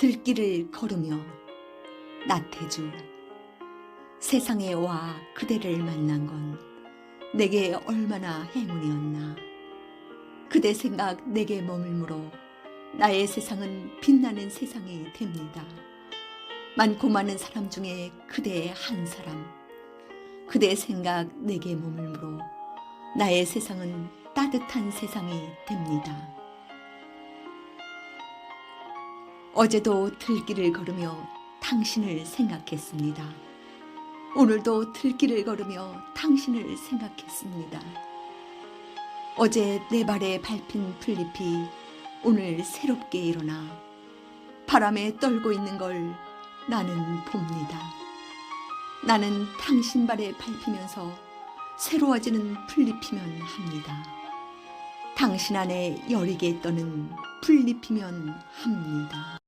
들길을 걸으며 나태주 세상에 와 그대를 만난 건 내게 얼마나 행운이었나 그대 생각 내게 머물므로 나의 세상은 빛나는 세상이 됩니다. 많고 많은 사람 중에 그대의 한 사람 그대 생각 내게 머물므로 나의 세상은 따뜻한 세상이 됩니다. 어제도 들길을 걸으며 당신을 생각했습니다. 오늘도 들길을 걸으며 당신을 생각했습니다. 어제 내 발에 밟힌 풀잎이 오늘 새롭게 일어나 바람에 떨고 있는 걸 나는 봅니다. 나는 당신 발에 밟히면서 새로워지는 풀잎이면 합니다. 당신 안에 여리게 떠는 풀잎이면 합니다.